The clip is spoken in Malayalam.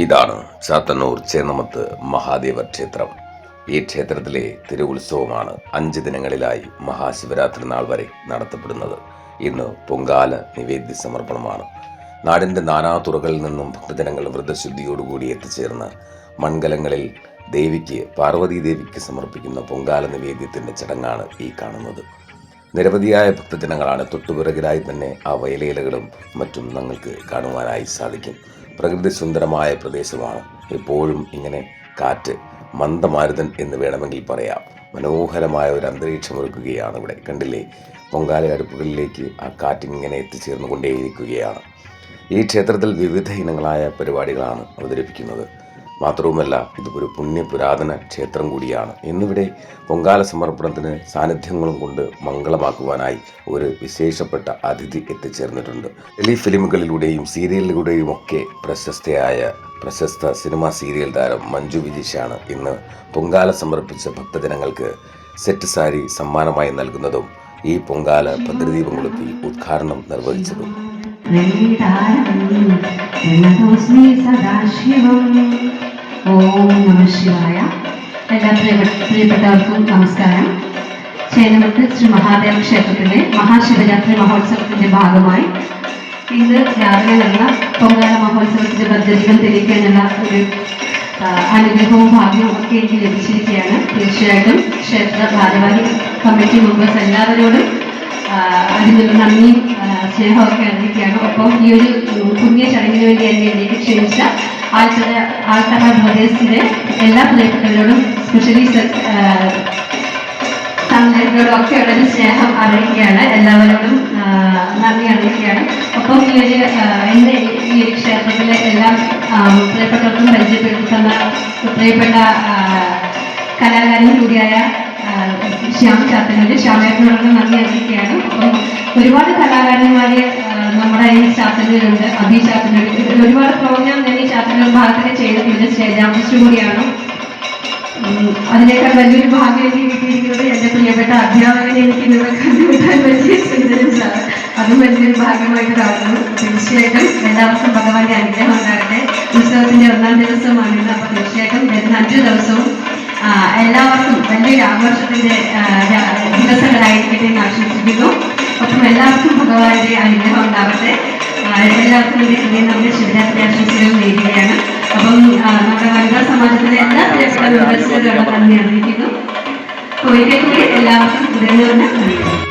ഇതാണ് ചാത്തന്നൂർ ചേന്നമത്ത് മഹാദേവ ക്ഷേത്രം. ഈ ക്ഷേത്രത്തിലെ തിരുവുത്സവമാണ് അഞ്ച് ദിനങ്ങളിലായി മഹാശിവരാത്രി നാൾ വരെ നടത്തപ്പെടുന്നത്. ഇന്ന് പൊങ്കാല നിവേദ്യ സമർപ്പണമാണ്. നാടിന്റെ നാനാതുറകളിൽ നിന്നും ഭക്തജനങ്ങൾ വ്രതശുദ്ധിയോടുകൂടി എത്തിച്ചേർന്ന് മൺകലങ്ങളിൽ ദേവിക്ക് പാർവതി ദേവിക്ക് സമർപ്പിക്കുന്ന പൊങ്കാല നിവേദ്യത്തിന്റെ ചടങ്ങാണ് ഈ കാണുന്നത്. നിരവധിയായ ഭക്തജനങ്ങളാണ് തൊട്ടുപിറകിലായി തന്നെ ആ വയലേലകളും മറ്റും ഞങ്ങൾക്ക് കാണുവാനായി സാധിക്കും. പ്രകൃതി സുന്ദരമായ പ്രദേശമാണ്. എപ്പോഴും ഇങ്ങനെ കാറ്റ് മന്ദമാരുതൻ എന്ന് വേണമെങ്കിൽ പറയാം. മനോഹരമായ ഒരു അന്തരീക്ഷം ഒരുക്കുകയാണ് ഇവിടെ. കണ്ടില്ലേ? പൊങ്കാല അടുപ്പുകളിലേക്ക് ആ കാറ്റിങ്ങനെ എത്തിച്ചേർന്നുകൊണ്ടേയിരിക്കുകയാണ്. ഈ ക്ഷേത്രത്തിൽ വിവിധ ഇനങ്ങളായ പരിപാടികളാണ് അവതരിപ്പിക്കുന്നത്. മാത്രവുമല്ല ഇത് ഒരു പുണ്യ പുരാതന ക്ഷേത്രം കൂടിയാണ്. ഇന്നിവിടെ പൊങ്കാല സമർപ്പണത്തിന് സാന്നിധ്യങ്ങളും കൊണ്ട് മംഗളമാക്കുവാനായി ഒരു വിശേഷപ്പെട്ട അതിഥി എത്തിച്ചേർന്നിട്ടുണ്ട്. ടെലി ഫിലിമുകളിലൂടെയും സീരിയലിലൂടെയും ഒക്കെ പ്രശസ്തയായ പ്രശസ്ത സിനിമാ സീരിയൽ താരം മഞ്ജു വിജീഷാണ് ഇന്ന് പൊങ്കാല സമർപ്പിച്ച ഭക്തജനങ്ങൾക്ക് സെറ്റ് സാരി സമ്മാനമായി നൽകുന്നതും ഈ പൊങ്കാല ഭദ്രദീപം കൊളുത്തി ഉദ്ഘാടനം നിർവഹിച്ചതും. സദാശിവം. ഓം നമ ശിവായ. എല്ലാ പ്രിയപ്പെട്ട പ്രിയപ്പെട്ടവർക്കും നമസ്കാരം. ചേനമത്ത് ശ്രീ മഹാദേവ ക്ഷേത്രത്തിലെ മഹാശിവരാത്രി മഹോത്സവത്തിന്റെ ഭാഗമായി ഇന്ന് രാവിലെ നടന്ന പൊങ്കാല മഹോത്സവത്തിന്റെ പദ്ധതികൾ തെളിയിക്കാനുള്ള ഒരു അനുഗ്രഹവും ഭാഗ്യവും ഒക്കെ എനിക്ക് ലഭിച്ചിരിക്കുകയാണ്. തീർച്ചയായിട്ടും ക്ഷേത്ര ഭാരവാഹി കമ്മിറ്റി മെമ്പേഴ്സ് എല്ലാവരോടും അതിനൊരു നന്ദിയും സ്നേഹമൊക്കെ അറിയിക്കുകയാണ്. ഒപ്പം ഈ ഒരു പുണ്യ ചടങ്ങിന് വേണ്ടി എന്നെ ഇതിലേക്ക് ക്ഷണിച്ച ആൾത്തറ ആൾത്തറ ബ്രദേഴ്സിന്റെ എല്ലാ പ്രിയപ്പെട്ടവരോടും സ്പെഷ്യലി സംഘടനയോടും ഒക്കെ ഉള്ളൊരു സ്നേഹം അറിയിക്കുകയാണ്. എല്ലാവരോടും നന്ദി അറിയിക്കുകയാണ്. ഒപ്പം ഈ ഒരു എന്റെ ഈ ഒരു ക്ഷേത്രത്തിലെ എല്ലാ പ്രിയപ്പെട്ടവർക്കും പരിചയപ്പെടുത്തുന്ന പ്രിയപ്പെട്ട കലാകാരൻ കൂടിയായ ശ്യാം ചാത്തനൂര് ശ്യാമേട്ടനോടൊക്കെ നന്ദി അറിയിക്കുകയാണ്. അപ്പം ഒരുപാട് കലാകാരന്മാർ നമ്മുടെ ഈ ചാത്തനൂരുണ്ട് അഭി ചാത്തനൂർ ഒരുപാട് ചാത്തനൂർ ചെയ്തിട്ടുണ്ട് സ്റ്റേജ് കൂടിയാണ് അതിനേക്കാൾ വലിയൊരു ഭാഗ്യം എനിക്ക് കിട്ടിയിരിക്കുന്നത് എന്റെ പ്രിയപ്പെട്ട അധ്യാപകനെ എനിക്ക് കണ്ടുകിട്ടാൻ പറ്റിയ സുന്ദരൻ സാർ അതും വലിയൊരു ഭാഗ്യമായിട്ട് കാണുന്നു. തീർച്ചയായിട്ടും എല്ലാവർക്കും ഭഗവാന്റെ അനുഗ്രഹം ഉണ്ടാകട്ടെ. ഉത്സവത്തിന്റെ ഒന്നാം ദിവസമാണിത് അപ്പോൾ തീർച്ചയായിട്ടും വരുന്ന അഞ്ച് ദിവസവും എല്ലാവർക്കും വലിയൊരു ആഘോഷത്തിന്റെ ദിവസങ്ങളായിരിക്കട്ടെ എന്ന് ആശംസിക്കുന്നു. അപ്പം എല്ലാവർക്കും ഭഗവാന്റെ അനുഗ്രഹം ഉണ്ടാവട്ടെ. എല്ലാവർക്കും നമ്മുടെ ശിവരാത്രി ആശംസകൾ ഒരിക്കൽ കൂടി എല്ലാവർക്കും ഹൃദയം നിറഞ്ഞ നന്ദി